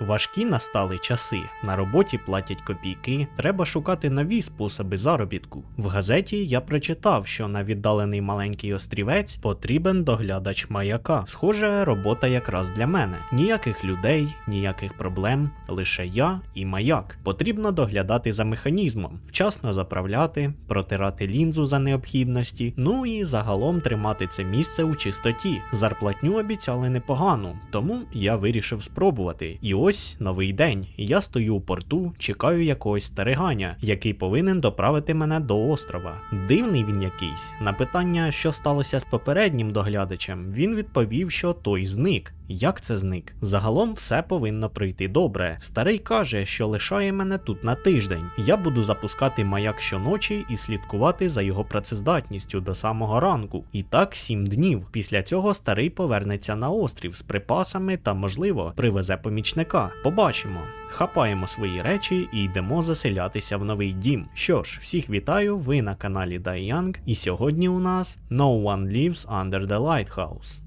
Важкі настали часи, на роботі платять копійки, треба шукати нові способи заробітку. В газеті я прочитав, що на віддалений маленький острівець потрібен доглядач маяка. Схоже, робота якраз для мене. Ніяких людей, ніяких проблем, лише я і маяк. Потрібно доглядати за механізмом, вчасно заправляти, протирати лінзу за необхідності, ну і загалом тримати це місце у чистоті. Зарплатню обіцяли непогану, тому я вирішив спробувати. І ось новий день. Я стою у порту, чекаю якогось стариганя, який повинен доправити мене до острова. Дивний він якийсь. На питання, що сталося з попереднім доглядачем, він відповів, що той зник. Як це зник? Загалом все повинно прийти добре. Старий каже, що лишає мене тут на тиждень. Я буду запускати маяк щоночі і слідкувати за його працездатністю до самого ранку. І так сім днів. Після цього старий повернеться на острів з припасами та, можливо, привезе помічника. Побачимо. Хапаємо свої речі і йдемо заселятися в новий дім. Що ж, всіх вітаю, ви на каналі Young, і сьогодні у нас No One Lives Under the Lighthouse.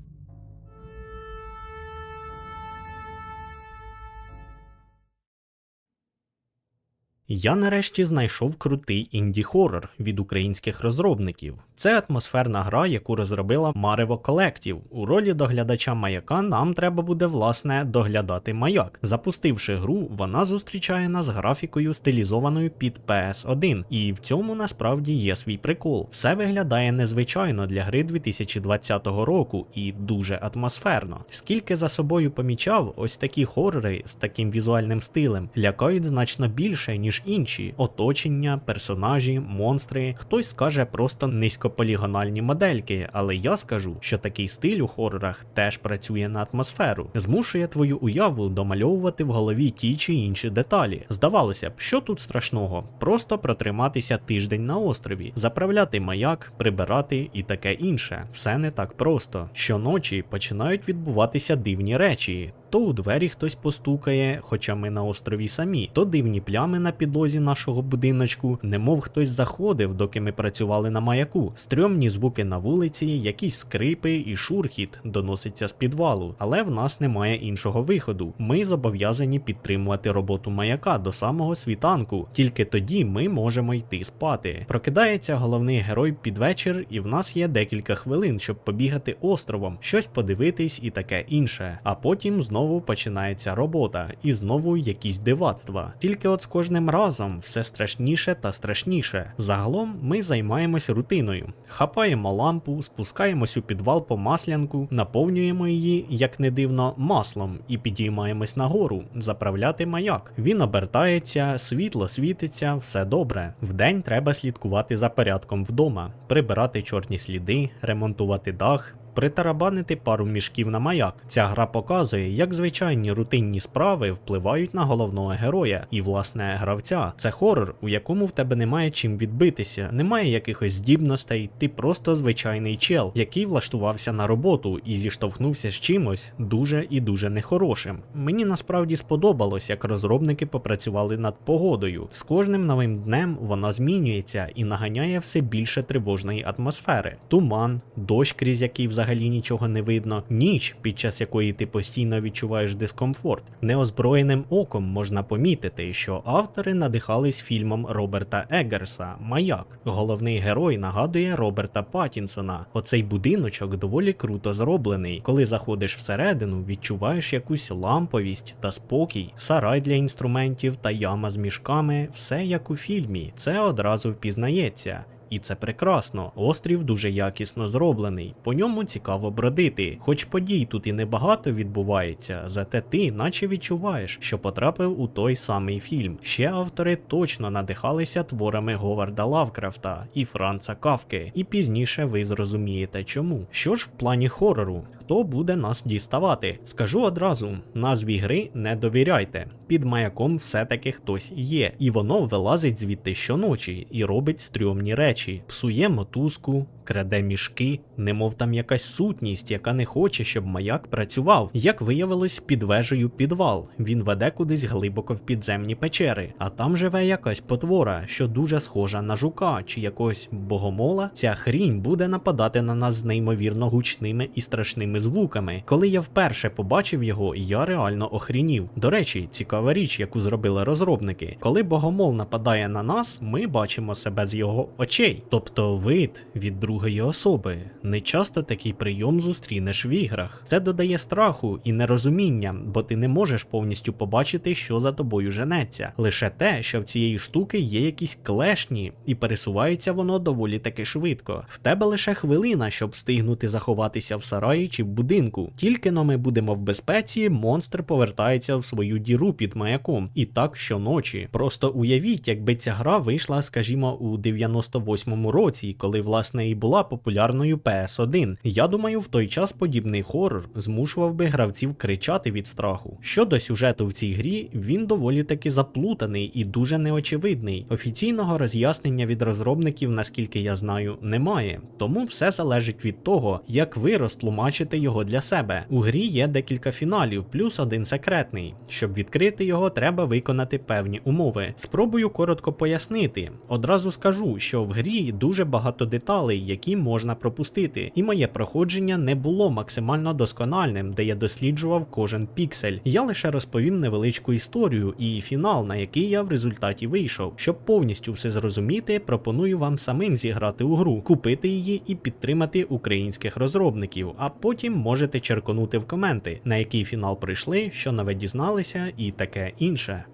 Я нарешті знайшов крутий інді-хоррор від українських розробників. Це атмосферна гра, яку розробила Марево Collective. У ролі доглядача маяка нам треба буде власне доглядати маяк. Запустивши гру, вона зустрічає нас графікою, стилізованою під PS1, і в цьому насправді є свій прикол. Все виглядає незвичайно для гри 2020 року і дуже атмосферно. Скільки за собою помічав, ось такі хоррори з таким візуальним стилем лякають значно більше, ніж інші: оточення, персонажі, монстри. Хтось скаже просто низькополігональні модельки, але я скажу, що такий стиль у хорорах теж працює на атмосферу, змушує твою уяву домальовувати в голові ті чи інші деталі. Здавалося б, що тут страшного? Просто протриматися тиждень на острові, заправляти маяк, прибирати і таке інше. Все не так просто. Щоночі починають відбуватися дивні речі. То у двері хтось постукає, хоча ми на острові самі, то дивні плями на підлозі нашого будиночку, немов хтось заходив, доки ми працювали на маяку. Стрьомні звуки на вулиці, якісь скрипи і шурхіт доноситься з підвалу, але в нас немає іншого виходу. Ми зобов'язані підтримувати роботу маяка до самого світанку, тільки тоді ми можемо йти спати. Прокидається головний герой під вечір, і в нас є декілька хвилин, щоб побігати островом, щось подивитись і таке інше. А потім знову починається робота, і знову якісь дивацтва. Тільки от з кожним разом все страшніше та страшніше. Загалом ми займаємось рутиною, хапаємо лампу, спускаємось у підвал по маслянку, наповнюємо її, як не дивно, маслом і підіймаємось нагору, заправляти маяк. Він обертається, світло світиться, все добре. Вдень треба слідкувати за порядком вдома, прибирати чорні сліди, ремонтувати дах. Притарабанити пару мішків на маяк. Ця гра показує, як звичайні рутинні справи впливають на головного героя і, власне, гравця. Це хорор, у якому в тебе немає чим відбитися, немає якихось здібностей, ти просто звичайний чел, який влаштувався на роботу і зіштовхнувся з чимось дуже і дуже нехорошим. Мені насправді сподобалось, як розробники попрацювали над погодою. З кожним новим днем вона змінюється і наганяє все більше тривожної атмосфери. Туман, дощ, крізь який взагалі взагалі нічого не видно, ніч, під час якої ти постійно відчуваєш дискомфорт. Неозброєним оком можна помітити, що автори надихались фільмом Роберта Еггерса Маяк. Головний герой нагадує Роберта Паттінсона. Оцей будиночок доволі круто зроблений. Коли заходиш всередину, відчуваєш якусь ламповість та спокій, сарай для інструментів та яма з мішками, все як у фільмі. Це одразу впізнається. І це прекрасно. Острів дуже якісно зроблений, по ньому цікаво бродити. Хоч подій тут і небагато відбувається, зате ти наче відчуваєш, що потрапив у той самий фільм. Ще автори точно надихалися творами Говарда Лавкрафта і Франца Кавки, і пізніше ви зрозумієте чому. Що ж в плані хорору? Хто буде нас діставати? Скажу одразу: назві гри не довіряйте. Під маяком все-таки хтось є, і воно вилазить звідти щоночі і робить стрьомні речі псує мотузку, краде мішки, немов там якась сутність, яка не хоче, щоб маяк працював. Як виявилось, під вежею підвал. Він веде кудись глибоко в підземні печери, а там живе якась потвора, що дуже схожа на жука чи якогось богомола. Ця хрінь буде нападати на нас з неймовірно гучними і страшними звуками. Коли я вперше побачив його, я реально охрінів. До речі, цікава річ, яку зробили розробники. Коли богомол нападає на нас, ми бачимо себе з його очей, тобто вид від другої особи. Не часто такий прийом зустрінеш в іграх. Це додає страху і нерозуміння, бо ти не можеш повністю побачити, що за тобою женеться. Лише те, що в цієї штуки є якісь клешні, і пересувається воно доволі таки швидко. В тебе лише хвилина, щоб встигнути заховатися в сараї чи в будинку. Тільки но ми будемо в безпеці, монстр повертається в свою діру під маяком. І так щоночі. Просто уявіть, якби ця гра вийшла, скажімо, у 98-му році, коли власне і була популярною PS1. Я думаю, в той час подібний хорор змушував би гравців кричати від страху. Щодо сюжету в цій грі, він доволі таки заплутаний і дуже неочевидний. Офіційного роз'яснення від розробників, наскільки я знаю, немає. Тому все залежить від того, як ви розтлумачите його для себе. У грі є декілька фіналів, плюс один секретний. Щоб відкрити його, треба виконати певні умови. Спробую коротко пояснити. Одразу скажу, що в грі дуже багато деталей, які можна пропустити, і моє проходження не було максимально доскональним, де я досліджував кожен піксель. Я лише розповім невеличку історію і фінал, на який я в результаті вийшов. Щоб повністю все зрозуміти, пропоную вам самим зіграти у гру, купити її і підтримати українських розробників, а потім можете черконути в коменти, на який фінал прийшли, що нове дізналися, і таке інше.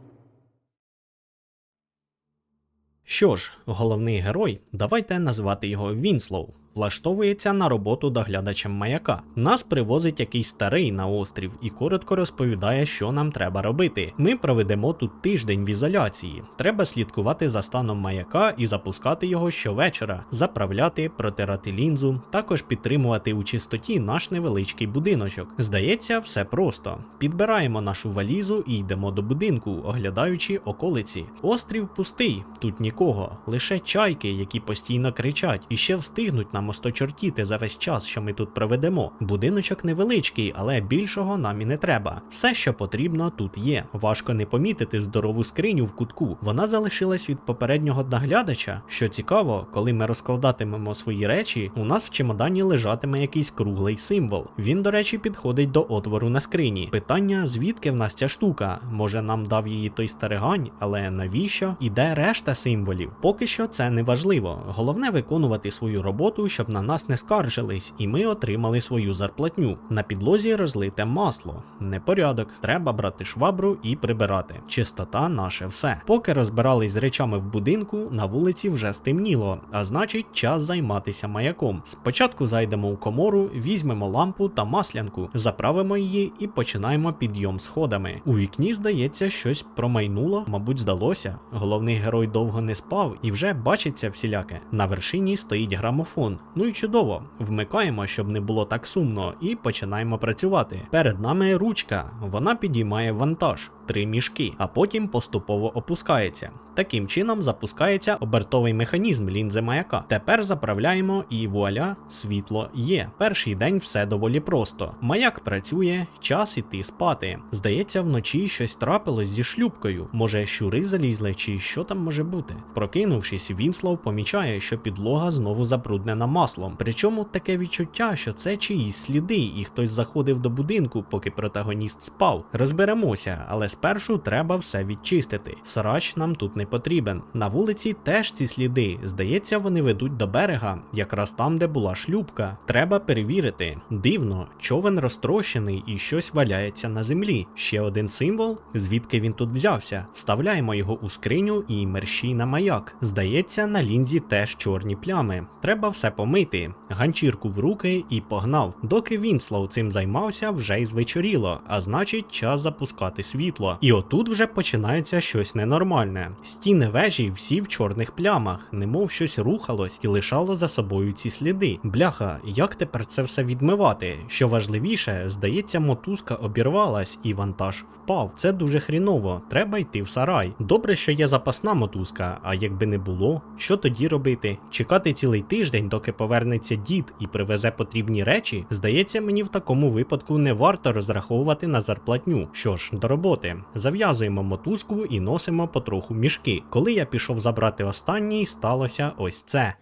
Що ж, головний герой, давайте назвати його Вінслоу. Влаштовується на роботу доглядачем маяка. Нас привозить якийсь старий на острів і коротко розповідає, що нам треба робити. Ми проведемо тут тиждень в ізоляції. Треба слідкувати за станом маяка і запускати його щовечора, заправляти, протирати лінзу, також підтримувати у чистоті наш невеличкий будиночок. Здається, все просто. Підбираємо нашу валізу і йдемо до будинку, оглядаючи околиці. Острів пустий, тут нікого, лише чайки, які постійно кричать, і ще встигнуть нам осточортіти за весь час, що ми тут проведемо. Будиночок невеличкий, але більшого нам і не треба. Все, що потрібно, тут є. Важко не помітити здорову скриню в кутку. Вона залишилась від попереднього наглядача. Що цікаво, коли ми розкладатимемо свої речі, у нас в чемодані лежатиме якийсь круглий символ. Він, до речі, підходить до отвору на скрині. Питання, звідки в нас ця штука? Може нам дав її той старигань, але навіщо? І де решта символів? Поки що це не важливо. Головне виконувати свою роботу, щоб на нас не скаржились, і ми отримали свою зарплатню. На підлозі розлите масло. Непорядок. Треба брати швабру і прибирати. Чистота наше все. Поки розбирались з речами в будинку, на вулиці вже стемніло, а значить, час займатися маяком. Спочатку зайдемо у комору, візьмемо лампу та маслянку, заправимо її і починаємо підйом сходами. У вікні, здається, щось промайнуло, мабуть, здалося. Головний герой довго не спав і вже бачиться всіляке. На вершині стоїть грамофон. Ну і чудово, вмикаємо, щоб не було так сумно, і починаємо працювати. Перед нами ручка, вона підіймає вантаж. Три мішки, а потім поступово опускається. Таким чином запускається обертовий механізм лінзи маяка. Тепер заправляємо і вуаля, світло є. Перший день все доволі просто. Маяк працює, час іти спати. Здається, вночі щось трапилось зі шлюбкою. Може, щури залізли, чи що там може бути. Прокинувшись, Вінслов помічає, що підлога знову забруднена маслом. Причому таке відчуття, що це чиїсь сліди, і хтось заходив до будинку, поки протагоніст спав. Розберемося, але спершу треба все відчистити. Срач нам тут не потрібен. На вулиці теж ці сліди. Здається, вони ведуть до берега, якраз там, де була шлюбка. Треба перевірити. Дивно, човен розтрощений і щось валяється на землі. Ще один символ, звідки він тут взявся. Вставляємо його у скриню і мерщій на маяк. Здається, на лінзі теж чорні плями. Треба все помити. Ганчірку в руки і погнав. Доки Вінслоу цим займався, вже й звечоріло, а значить, час запускати світло. Світло. І отут вже починається щось ненормальне. Стіни вежі всі в чорних плямах, немов щось рухалось і лишало за собою ці сліди. Бляха, як тепер це все відмивати? Що важливіше, здається, мотузка обірвалась і вантаж впав. Це дуже хріново. Треба йти в сарай. Добре, що є запасна мотузка, а якби не було, що тоді робити? Чекати цілий тиждень, доки повернеться дід і привезе потрібні речі, здається, мені в такому випадку не варто розраховувати на зарплатню. Що ж, до роботи. Зав'язуємо мотузку і носимо потроху мішки. Коли я пішов забрати останній, сталося ось це.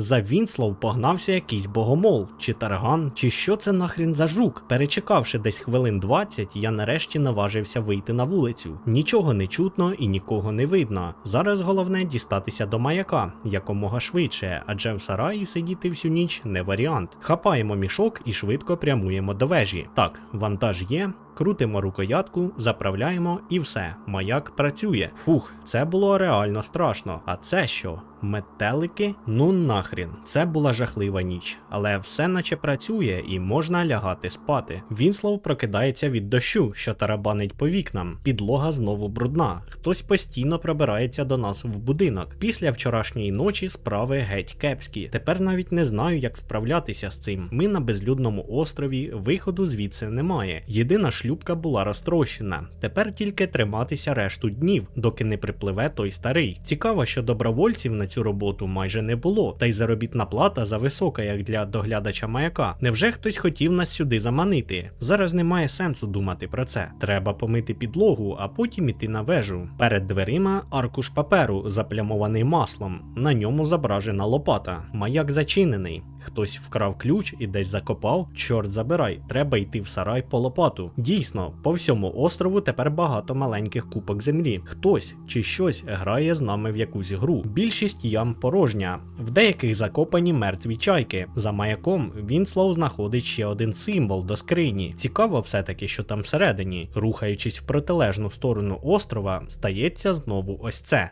За Вінслоу погнався якийсь богомол, чи тарган, чи що це нахрін за жук. Перечекавши десь хвилин 20, я нарешті наважився вийти на вулицю. Нічого не чутно і нікого не видно. Зараз головне дістатися до маяка якомога швидше, адже в сараї сидіти всю ніч не варіант. Хапаємо мішок і швидко прямуємо до вежі. Так, вантаж є. Крутимо рукоятку, заправляємо і все. Маяк працює. Фух, це було реально страшно. А це що? Метелики? Ну нахрін. Це була жахлива ніч, але все наче працює і можна лягати спати. Вінслов прокидається від дощу, що тарабанить по вікнам. Підлога знову брудна. Хтось постійно пробирається до нас в будинок. Після вчорашньої ночі справи геть кепські. Тепер навіть не знаю, як справлятися з цим. Ми на безлюдному острові, виходу звідси немає. Єдина шлюбка була розтрощена. Тепер тільки триматися решту днів, доки не припливе той старий. Цікаво, що добровольців на цю роботу майже не було, та й заробітна плата зависока, як для доглядача маяка. Невже хтось хотів нас сюди заманити? Зараз немає сенсу думати про це. Треба помити підлогу, а потім іти на вежу. Перед дверима аркуш паперу, заплямований маслом. На ньому зображена лопата. Маяк зачинений. Хтось вкрав ключ і десь закопав. Чорт забирай, треба йти в сарай по лопату. Дійсно, по всьому острову тепер багато маленьких купок землі. Хтось чи щось грає з нами в якусь гру. Більшість ям порожня, в деяких закопані мертві чайки. За маяком Вінслоу знаходить ще один символ до скрині. Цікаво, все-таки, що там всередині. Рухаючись в протилежну сторону острова, стається знову ось це.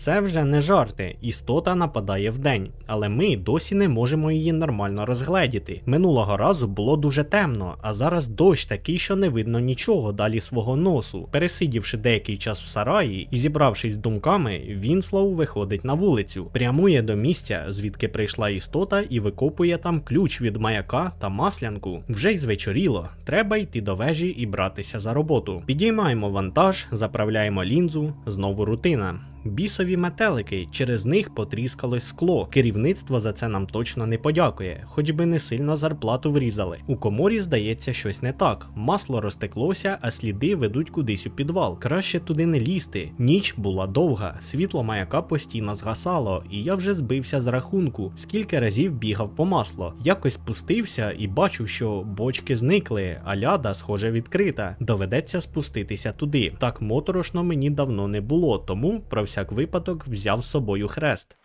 Це вже не жарти. Істота нападає вдень, але ми досі не можемо її нормально розгледіти. Минулого разу було дуже темно, а зараз дощ такий, що не видно нічого далі свого носу. Пересидівши деякий час в сараї і зібравшись думками, Вінслоу виходить на вулицю, прямує до місця, звідки прийшла істота, і викопує там ключ від маяка та маслянку. Вже й звечоріло. Треба йти до вежі і братися за роботу. Підіймаємо вантаж, заправляємо лінзу, знову рутина. Бісові метелики, через них потріскалось скло. Керівництво за це нам точно не подякує, хоч би не сильно зарплату врізали. У коморі здається щось не так. Масло розтеклося, а сліди ведуть кудись у підвал. Краще туди не лізти. Ніч була довга, світло маяка постійно згасало, і я вже збився з рахунку, скільки разів бігав по масло. Якось спустився і бачу, що бочки зникли, а ляда, схоже, відкрита. Доведеться спуститися туди. Так моторошно мені давно не було, тому про всяк випадок взяв з собою хрест.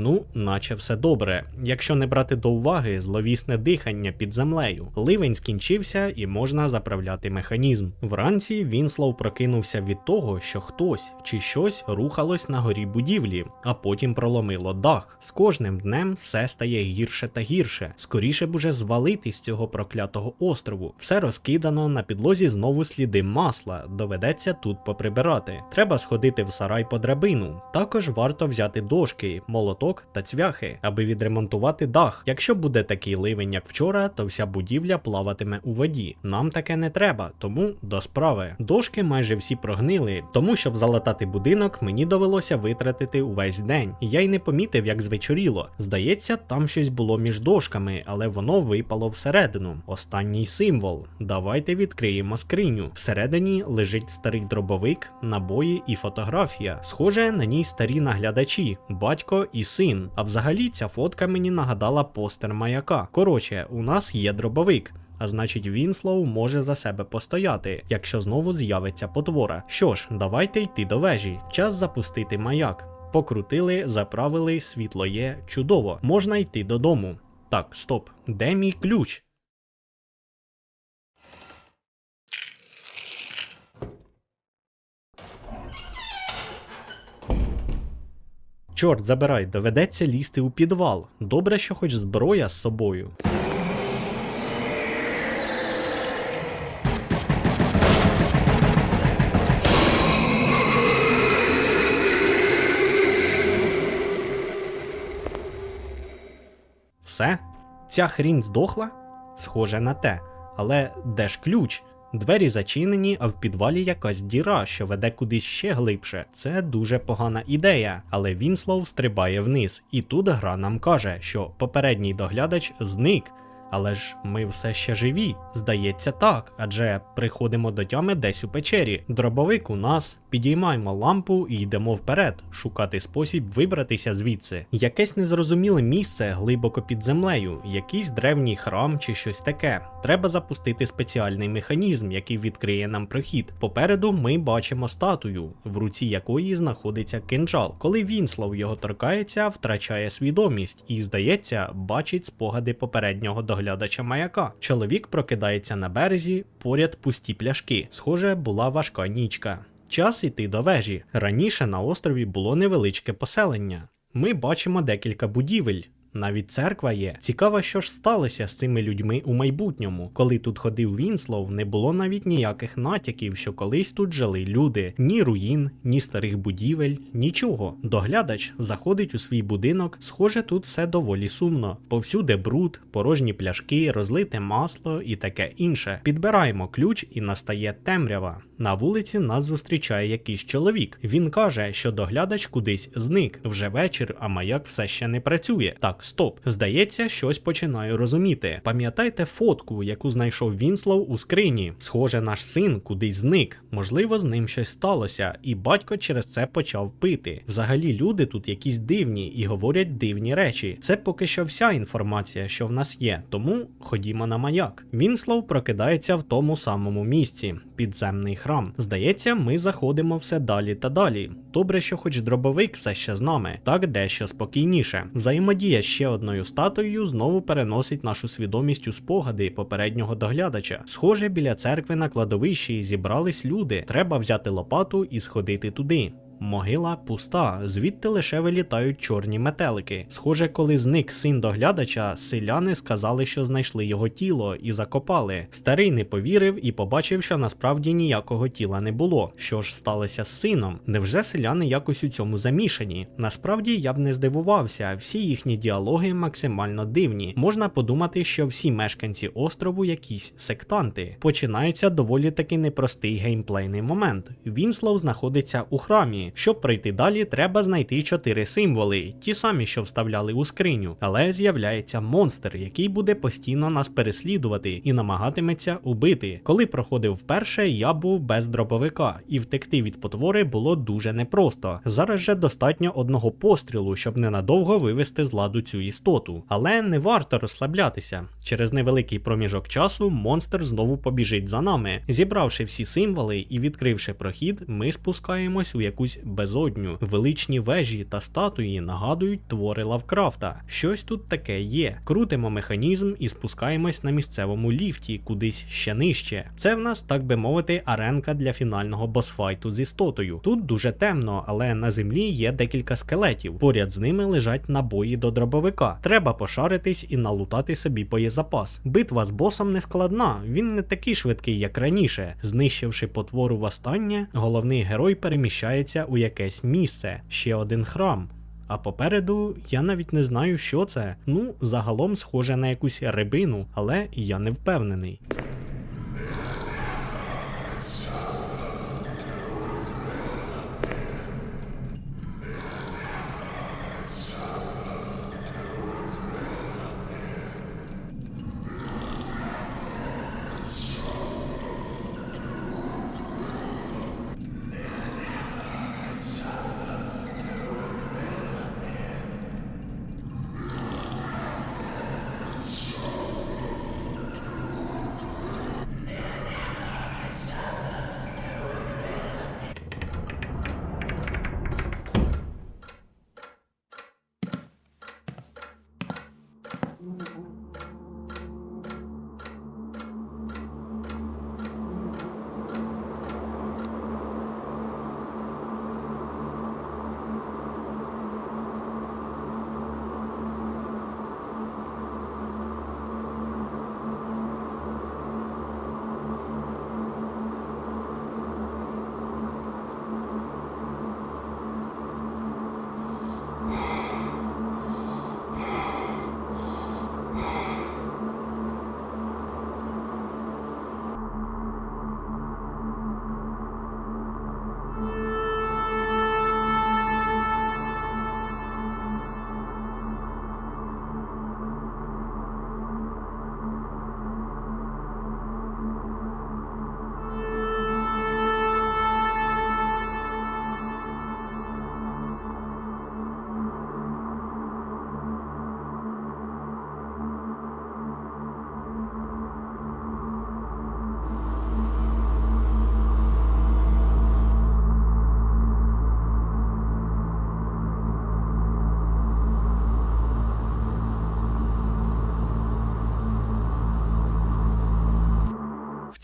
Ну, наче все добре. Якщо не брати до уваги зловісне дихання під землею. Ливень скінчився і можна заправляти механізм. Вранці Вінслоу прокинувся від того, що хтось чи щось рухалось на горі будівлі, а потім проломило дах. З кожним днем все стає гірше та гірше. Скоріше б уже звалити з цього проклятого острову. Все розкидано на підлозі знову сліди масла. Доведеться тут поприбирати. Треба сходити в сарай по драбину. Також варто взяти дошки, молоток пісок та цвяхи, аби відремонтувати дах. Якщо буде такий ливень, як вчора, то вся будівля плаватиме у воді. Нам таке не треба, тому до справи. Дошки майже всі прогнили, тому щоб залатати будинок, мені довелося витратити увесь день. Я й не помітив, як звечоріло. Здається, там щось було між дошками, але воно випало всередину. Останній символ. Давайте відкриємо скриню. Всередині лежить старий дробовик, набої і фотографія. Схоже, на ній старі наглядачі, батько і син. А взагалі ця фотка мені нагадала постер маяка. Коротше, у нас є дробовик. А значить, Вінслоу може за себе постояти, якщо знову з'явиться потвора. Що ж, давайте йти до вежі. Час запустити маяк. Покрутили, заправили, світло є, чудово. Можна йти додому. Так, стоп, де мій ключ? Чорт забирай, доведеться лізти у підвал. Добре, що хоч зброя з собою. Все? Ця хрінь здохла? Схоже на те. Але де ж ключ? Двері зачинені, а в підвалі якась діра, що веде кудись ще глибше. Це дуже погана ідея. Але Вінслоу стрибає вниз, і тут гра нам каже, що попередній доглядач зник. Але ж ми все ще живі. Здається, так, адже приходимо до тями десь у печері. Дробовик у нас, підіймаємо лампу і йдемо вперед, шукати спосіб вибратися звідси. Якесь незрозуміле місце глибоко під землею, якийсь древній храм чи щось таке. Треба запустити спеціальний механізм, який відкриє нам прохід. Попереду ми бачимо статую, в руці якої знаходиться кинджал. Коли Вінслов його торкається, втрачає свідомість і, здається, бачить спогади попереднього доглядача маяка. Чоловік прокидається на березі, поряд пусті пляшки. Схоже, була важка нічка. Час іти до вежі. Раніше на острові було невеличке поселення. Ми бачимо декілька будівель. Навіть церква є. Цікаво, що ж сталося з цими людьми у майбутньому. Коли тут ходив Вінслов, не було навіть ніяких натяків, що колись тут жили люди. Ні руїн, ні старих будівель, нічого. Доглядач заходить у свій будинок. Схоже, тут все доволі сумно. Повсюди бруд, порожні пляшки, розлите масло і таке інше. Підбираємо ключ і настає темрява. На вулиці нас зустрічає якийсь чоловік. Він каже, що доглядач кудись зник. Вже вечір, а маяк все ще не працює. Так, стоп. Здається, щось починаю розуміти. Пам'ятайте фотку, яку знайшов Вінслов у скрині. Схоже, наш син кудись зник. Можливо, з ним щось сталося, і батько через це почав пити. Взагалі, люди тут якісь дивні і говорять дивні речі. Це поки що вся інформація, що в нас є. Тому ходімо на маяк. Вінслов прокидається в тому самому місці. Підземний храм. Здається, ми заходимо все далі та далі. Добре, що хоч дробовик все ще з нами, так дещо спокійніше. Взаємодія ще одною статуєю знову переносить нашу свідомість у спогади попереднього доглядача. Схоже, біля церкви на кладовищі зібрались люди. Треба взяти лопату і сходити туди. Могила пуста, звідти лише вилітають чорні метелики. Схоже, коли зник син доглядача, селяни сказали, що знайшли його тіло і закопали. Старий не повірив і побачив, що насправді ніякого тіла не було. Що ж сталося з сином? Невже селяни якось у цьому замішані? Насправді я б не здивувався, всі їхні діалоги максимально дивні. Можна подумати, що всі мешканці острову якісь сектанти. Починається доволі таки непростий геймплейний момент. Вінслоу знаходиться у храмі. Щоб пройти далі, треба знайти чотири символи, ті самі, що вставляли у скриню, але з'являється монстр, який буде постійно нас переслідувати і намагатиметься убити. Коли проходив вперше, я був без дробовика, і втекти від потвори було дуже непросто. Зараз же достатньо одного пострілу, щоб ненадовго вивести з ладу цю істоту. Але не варто розслаблятися. Через невеликий проміжок часу монстр знову побіжить за нами. Зібравши всі символи і відкривши прохід, ми спускаємось у якусь безодню. Величні вежі та статуї нагадують твори Лавкрафта. Щось тут таке є. Крутимо механізм і спускаємось на місцевому ліфті, кудись ще нижче. Це в нас, так би мовити, аренка для фінального босфайту з істотою. Тут дуже темно, але на землі є декілька скелетів. Поряд з ними лежать набої до дробовика. Треба пошаритись і налутати собі боєзапас. Битва з босом не складна, він не такий швидкий, як раніше. Знищивши потвору востаннє, головний герой переміщається у якесь місце, ще один храм. А попереду я навіть не знаю, що це. Ну, загалом схоже на якусь рибину, але я не впевнений.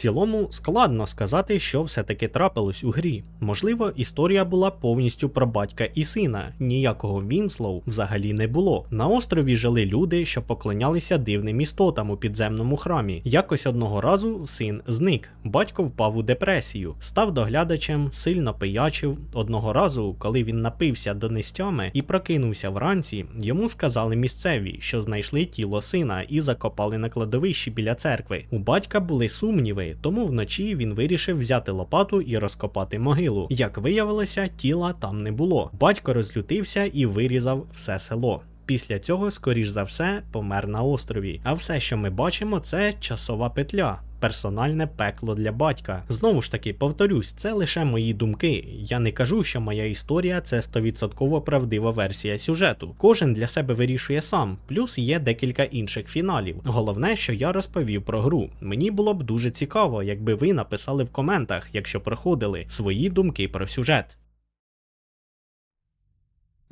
Цілому складно сказати, що все-таки трапилось у грі. Можливо, історія була повністю про батька і сина. Ніякого Вінслоу взагалі не було. На острові жили люди, що поклонялися дивним істотам у підземному храмі. Якось одного разу син зник. Батько впав у депресію, став доглядачем, сильно пиячив. Одного разу, коли він напився до нестями і прокинувся вранці, йому сказали місцеві, що знайшли тіло сина і закопали на кладовищі біля церкви. У батька були сумніви, тому вночі він вирішив взяти лопату і розкопати могилу. Як виявилося, тіла там не було. Батько розлютився і вирізав все село. Після цього, скоріш за все, помер на острові. А все, що ми бачимо, це часова петля. Персональне пекло для батька. Знову ж таки, повторюсь, це лише мої думки. Я не кажу, що моя історія це 100% правдива версія сюжету. Кожен для себе вирішує сам, плюс є декілька інших фіналів. Головне, що я розповів про гру. Мені було б дуже цікаво, якби ви написали в коментах, якщо проходили свої думки про сюжет.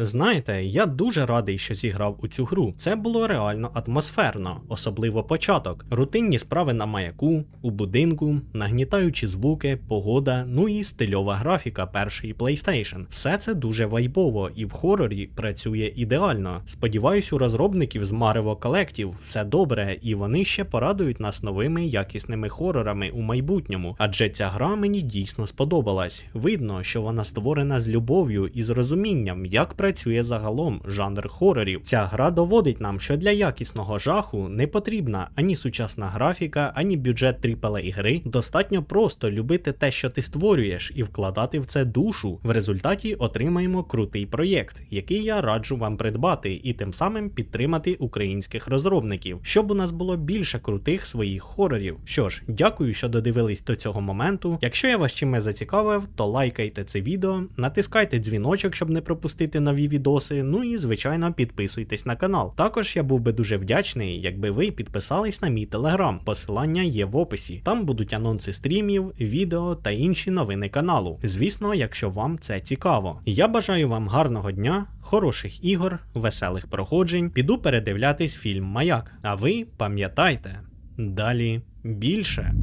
Знаєте, я дуже радий, що зіграв у цю гру. Це було реально атмосферно, особливо початок. Рутинні справи на маяку, у будинку, нагнітаючі звуки, погода, ну і стильова графіка першої PlayStation. Все це дуже вайбово і в хорорі працює ідеально. Сподіваюсь, у розробників з Marevo Collective все добре, і вони ще порадують нас новими якісними хорорами у майбутньому. Адже ця гра мені дійсно сподобалась. Видно, що вона створена з любов'ю і з розумінням, як працює загалом жанр хорорів. Ця гра доводить нам, що для якісного жаху не потрібна ані сучасна графіка, ані бюджет AAA гри. Достатньо просто любити те, що ти створюєш, і вкладати в це душу. В результаті отримаємо крутий проєкт, який я раджу вам придбати, і тим самим підтримати українських розробників, щоб у нас було більше крутих своїх хорорів. Що ж, дякую, що додивились до цього моменту. Якщо я вас чимось зацікавив, то лайкайте це відео, натискайте дзвіночок, щоб не пропустити нові відоси. Ну і звичайно підписуйтесь на канал. Також я був би дуже вдячний, якби ви підписались на мій телеграм. Посилання є в описі. Там будуть анонси стрімів, відео та інші новини каналу. Звісно, якщо вам це цікаво. Я бажаю вам гарного дня, хороших ігор, веселих проходжень. Піду передивлятись фільм Маяк. А ви пам'ятайте, далі більше.